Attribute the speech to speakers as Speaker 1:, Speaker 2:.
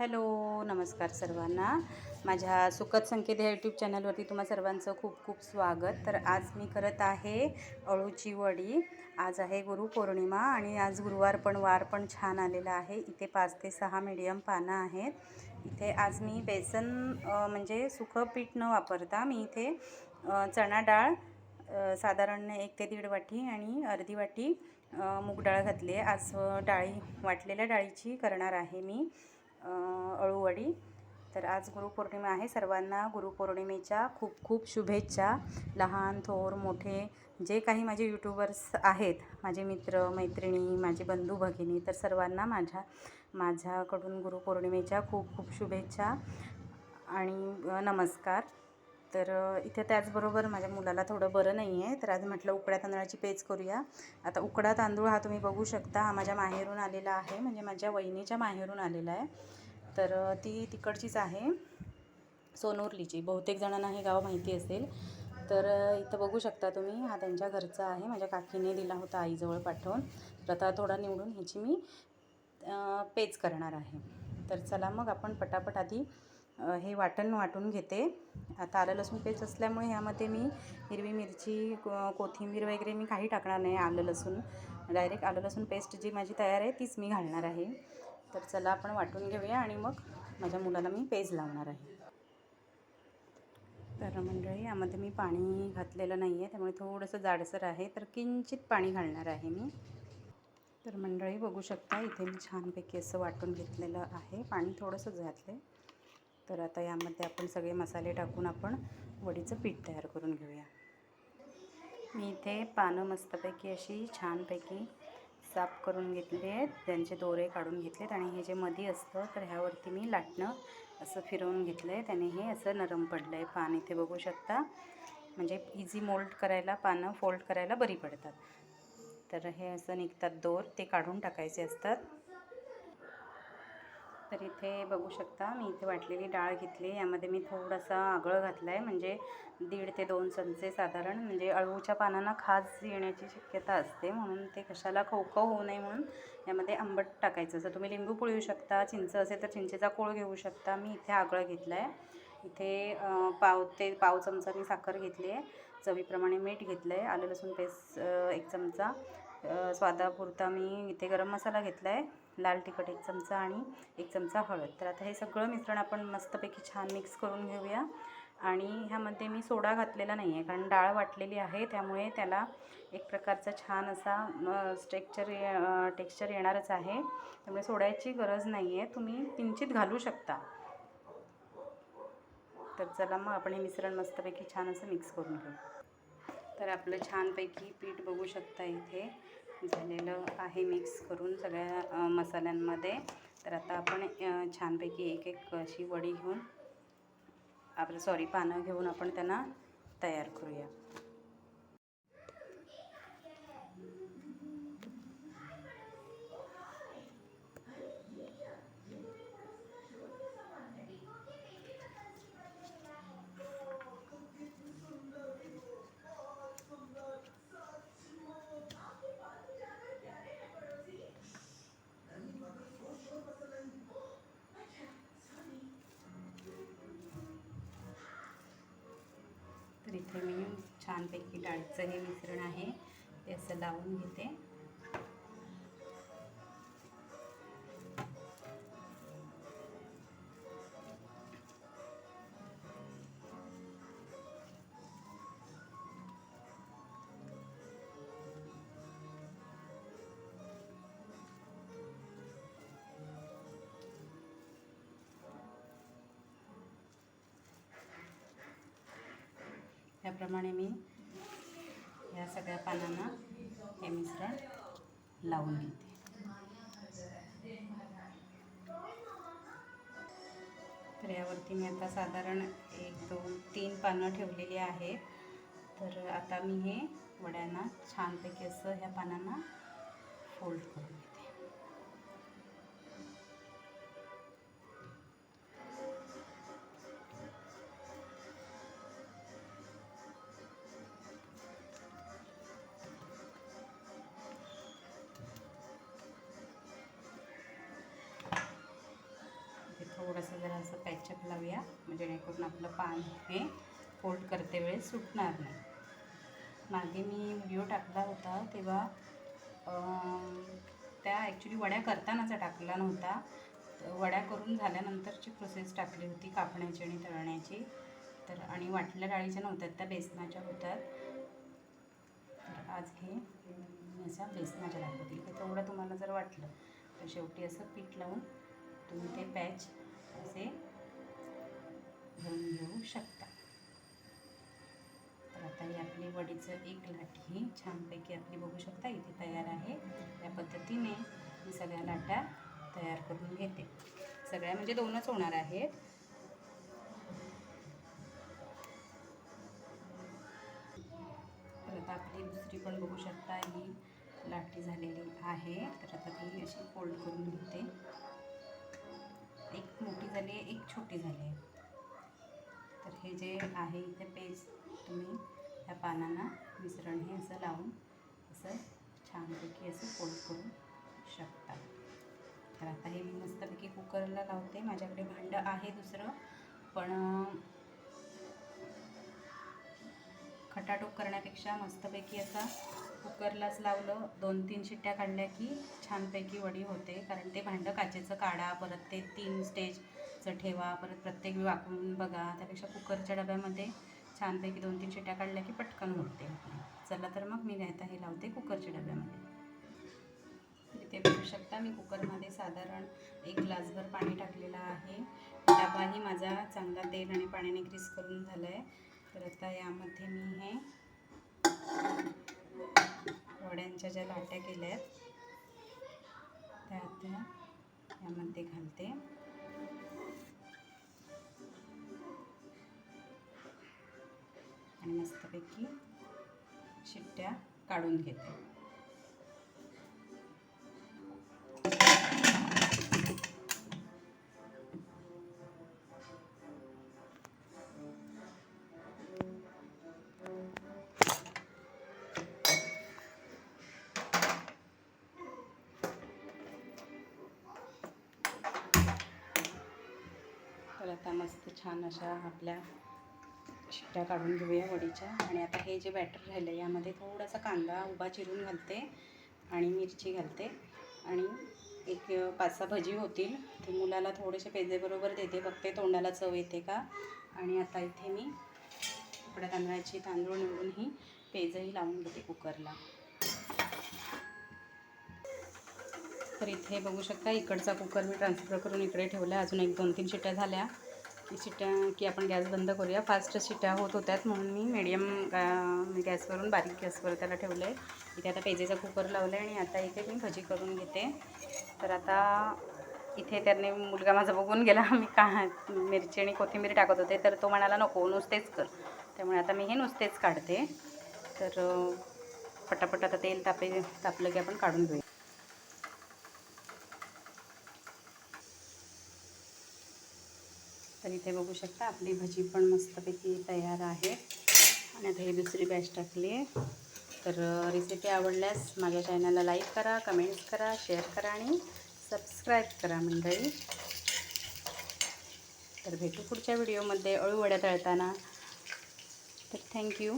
Speaker 1: Hello नमस्कार सर्वांना. माझ्या सुखद संकेत या यूट्यूब चॅनलवरती तुम्हा सर्वांचं खूप खूप स्वागत. तर आज मी करत आहे अळूची वडी. आज आहे गुरुपौर्णिमा आणि आज गुरुवार पण वार पण छान आलेला आहे. इथे पाच ते सहा मीडियम पानं आहेत. इथे आज मी बेसन म्हणजे सुखं पीठ न वापरता मी इथे चणा डाळ साधारण एक ते दीड वाटी आणि अर्धी वाटी मूग डाळ घातली आहे. आज डाळी वाटलेल्या डाळीची करणार आहे मी. अळूवडी. तर आज गुरुपौर्णिमा आहे. सर्वांना गुरुपौर्णिमेच्या खूप खूप शुभेच्छा. लहान थोर मोठे जे काही माझे यूट्यूबर्स आहेत माझे मित्र मैत्रिणी माझे बंधू भगिनी तर सर्वांना माझ्या माझ्याकडून गुरुपौर्णिमेच्या खूप खूप शुभेच्छा आणि नमस्कार. तर इथे त्याचबरोबर माझ्या मुलाला थोडं बरं नाही आहे तर आज म्हटलं उकड्या तांदळाची पेज करूया. आता उकडा तांदूळ हा तुम्ही बघू शकता. हा माझ्या माहेरून आलेला आहे. म्हणजे माझ्या वहिनीच्या माहेरून आलेला आहे. तर ती तिकडचीच आहे. सोनोर्लीची. बहुतेक जणांना हे गाव माहिती असेल. तर इथं बघू शकता तुम्ही. हा त्यांच्या घरचा आहे. माझ्या काकीने दिला होता आईजवळ पाठवून. तर आता थोडा निवडून ह्याची मी पेज करणार आहे. तर चला मग आपण पटापट आधी हे वाटण वाटून घेते. आता आलं लसूण पेस्ट असल्यामुळे ह्यामध्ये मी हिरवी मिरची कोथिंबीर वगैरे मी काही टाकणार नाही आलं लसूण डायरेक्ट आलं लसूण पेस्ट जी माझी तयार आहे तीच मी घालणार आहे. तर चला आपण वाटून घेऊया आणि मग माझ्या मुलाला मी पेज लावणार आहे. तर मंडळी यामध्ये मी पाणी घातलेलं नाही आहे त्यामुळे थोडंसं जाडसर आहे तर किंचित पाणी घालणार आहे मी. तर मंडळी बघू शकता इथे मी छानपैकी असं वाटून घेतलेलं आहे. पाणी थोडंसंच घातलं आहे तर आता यामध्ये आपण सगळे मसाले टाकून आपण वडीचं पीठ तयार करून घेऊया. मी इथे पानं मस्तपैकी अशी छानपैकी साफ करून घेतली आहेत. त्यांचे दोरे काढून घेतलेत आणि हे जे मधी असतं तर ह्यावरती मी लाटणं असं फिरवून घेतलं आहे त्याने हे असं नरम पडलं आहे पान इथे बघू शकता. म्हणजे इझी मोल्ड करायला पानं फोल्ड करायला बरी पडतात. तर हे असं निघतात दोर. ते काढून टाकायचे असतात. तर इथे बघू शकता मी इथे वाटलेली डाळ घेतली. यामध्ये मी थोडासा आगळं घातला आहे म्हणजे दीड ते दोन चमचे साधारण. म्हणजे अळूच्या पानांना खाज येण्याची शक्यता असते. म्हणून ते कशाला खवखव होऊ नये म्हणून यामध्ये आंबट टाकायचं. जर तुम्ही लिंबू पिळू शकता चिंच असेल तर चिंचेचा कोळ घेऊ शकता. मी इथे आगळं घेतला आहे इथे पाव ते पाव चमचा मी साखर घेतली आहे चवीप्रमाणे मीठ घेतलं आहे आलं लसूण पेस्ट एक चमचा. स्वादापुरता मी इथे गरम मसाला घेतला आहे लाल तिखट एक चमचा आणि एक चमचा हळद. तर आता हे सगळं मिश्रण आपण मस्तपैकी छान मिक्स करून घेऊया. आणि ह्यामध्ये मी सोडा घातलेला नाही आहे कारण डाळ वाटलेली आहे त्यामुळे त्याला एक प्रकारचा छान असा स्ट्रेक्चर टेक्स्चर येणारच आहे. त्यामुळे सोड्याची गरज नाही आहे. तुम्ही किंचित घालू शकता. तर चला मग आपण हे मिश्रण मस्तपैकी छान असं मिक्स करून घेऊ. तर आपलं छानपैकी पीठ बघू शकता इथे. झालेलं आहे मिक्स करून सगळ्या मसाल्यांमध्ये. तर आता आपण छानपैकी एक एक अशी वडी घेऊन आपलं सॉरी पानं घेऊन आपण त्यांना तयार करूया. इथे मी छानपैकी डाळीचं हे मिश्रण आहे ते असं लावून घेते. त्याप्रमाणे मी या सगळ्या पानांना हे मिश्रण लावून घेते. तर यावरती मी आता साधारण एक दोन तीन पानं ठेवलेली आहेत. तर आता मी हे वड्यांना छानपैकी असं ह्या पानांना फोल्ड करून लावूया म्हणजे जेणेकरून आपलं पान हे फोल्ड करते वेळेस सुटणार नाही. मागे मी व्हिडिओ टाकला होता तेव्हा त्या ॲक्च्युली वड्या करतानाचा टाकला नव्हता. वड्या करून झाल्यानंतरची प्रोसेस टाकली होती कापण्याची आणि तळण्याची. तर आणि वाटल्या डाळीच्या नव्हत्या त्या बेसनाच्या होतात तर आज हे असा अशा बेसनाच्या दाखवतील तर तेवढं तुम्हाला जर वाटलं तर शेवटी असं पीठ लावून तुम्ही ते पॅच असे भरून घेऊ शकता. तर आता ही आपली वडीचं एक लाटी छानपैकी आपली बघू शकता इथे तयार आहे. या पद्धतीने मी सगळ्या लाट्या तयार करून घेते. सगळ्या म्हणजे दोनच होणार आहेत. तर आता आपली दुसरी पण बघू शकता ही लाटी झालेली आहे. तर आता ती अशी फोल्ड करून घेते. एक मोठी झाली आहे एक छोटी झाली आहे. तर हे जे आहे इथे पेज तुम्ही ह्या पानांना मिश्रण हे असं लावून असं छानपैकी असं फोल्ड करू शकता. तर आता हे मी मस्तपैकी कुकरला लावते. माझ्याकडे भांडं आहे दुसरं पण खटाटोप करण्यापेक्षा मस्तपैकी असा कुकरलाच लावलं. दोन तीन शिट्ट्या काढल्या की छानपैकी वडी होते. कारण ते भांडं काचेचं काढा परत ते तीन स्टेजचं ठेवा परत प्रत्येक वेळी वापरून बघा. त्यापेक्षा कुकरच्या डब्यामध्ये छानपैकी दोन तीन शिट्ट्या काढल्या की पटकन होते चला तर मग मी आता हे लावते कुकरच्या डब्यामध्ये. इथे बघू शकता. मी कुकरमध्ये साधारण एक ग्लासभर पाणी टाकलेलं आहे. डबाही माझा चांगला तेल आणि पाण्याने ग्रीस करून झाला आहे तर आता यामध्ये मी हे वड्यांच्या ज्या लाट्या केल्या आहेत त्या आता यामध्ये घालते. आणि मस्तपैकी शिट्ट्या काढून घेते. छान अशा आपल्या शिट्ट्या काढून घेऊया वडीच्या. आणि आता हे जे बॅटर राहिलं यामध्ये थोडासा कांदा उभा चिरून घालते आणि मिरची घालते. आणि एक पाच सहा भजी होतील. ते मुलाला थोडेसे पेजेबरोबर देते. बघते तोंडाला चव येते का? आणि आता इथे मी उकड्या तांदळाची तांदूळ निवडून ही पेजही लावून घेते कुकरला. तर इथे बघू शकता इकडचा कुकर मी ट्रान्सफर करून इकडे ठेवला अजून एक दोन तीन शिट्या झाल्या. शिट्ट्या की आपण गॅस बंद करूया. फास्ट शिट्ट्या होत होत्यात म्हणून मी मिडियम गॅसवरून बारीक गॅसवर त्याला ठेवलं आहे इथे आता पेजेचा कुकर लावला आहे आणि आता इथे मी भजी करून घेते. तर आता इथे त्याने मुलगा माझा बघून गेला. मी का मिरची आणि कोथिंबीर टाकत होते. तर तो म्हणाला नको नुसतेच कर. त्यामुळे आता मी हे नुसतेच काढते. तर पटापट आता तेल तापे तापलं की आपण काढून घेऊया. तर इथे बघू शकता आपली भजी पण मस्तपैकी तयार आहे. आणि आता ही दुसरी बॅच टाकली आहे तर रेसिपी आवडल्यास माझ्या चॅनलला लाईक करा कमेंट्स करा शेअर करा आणि सबस्क्राईब करा मंडळी. तर भेटू पुढच्या व्हिडिओमध्ये अळूवड्या तळताना. तर थँक्यू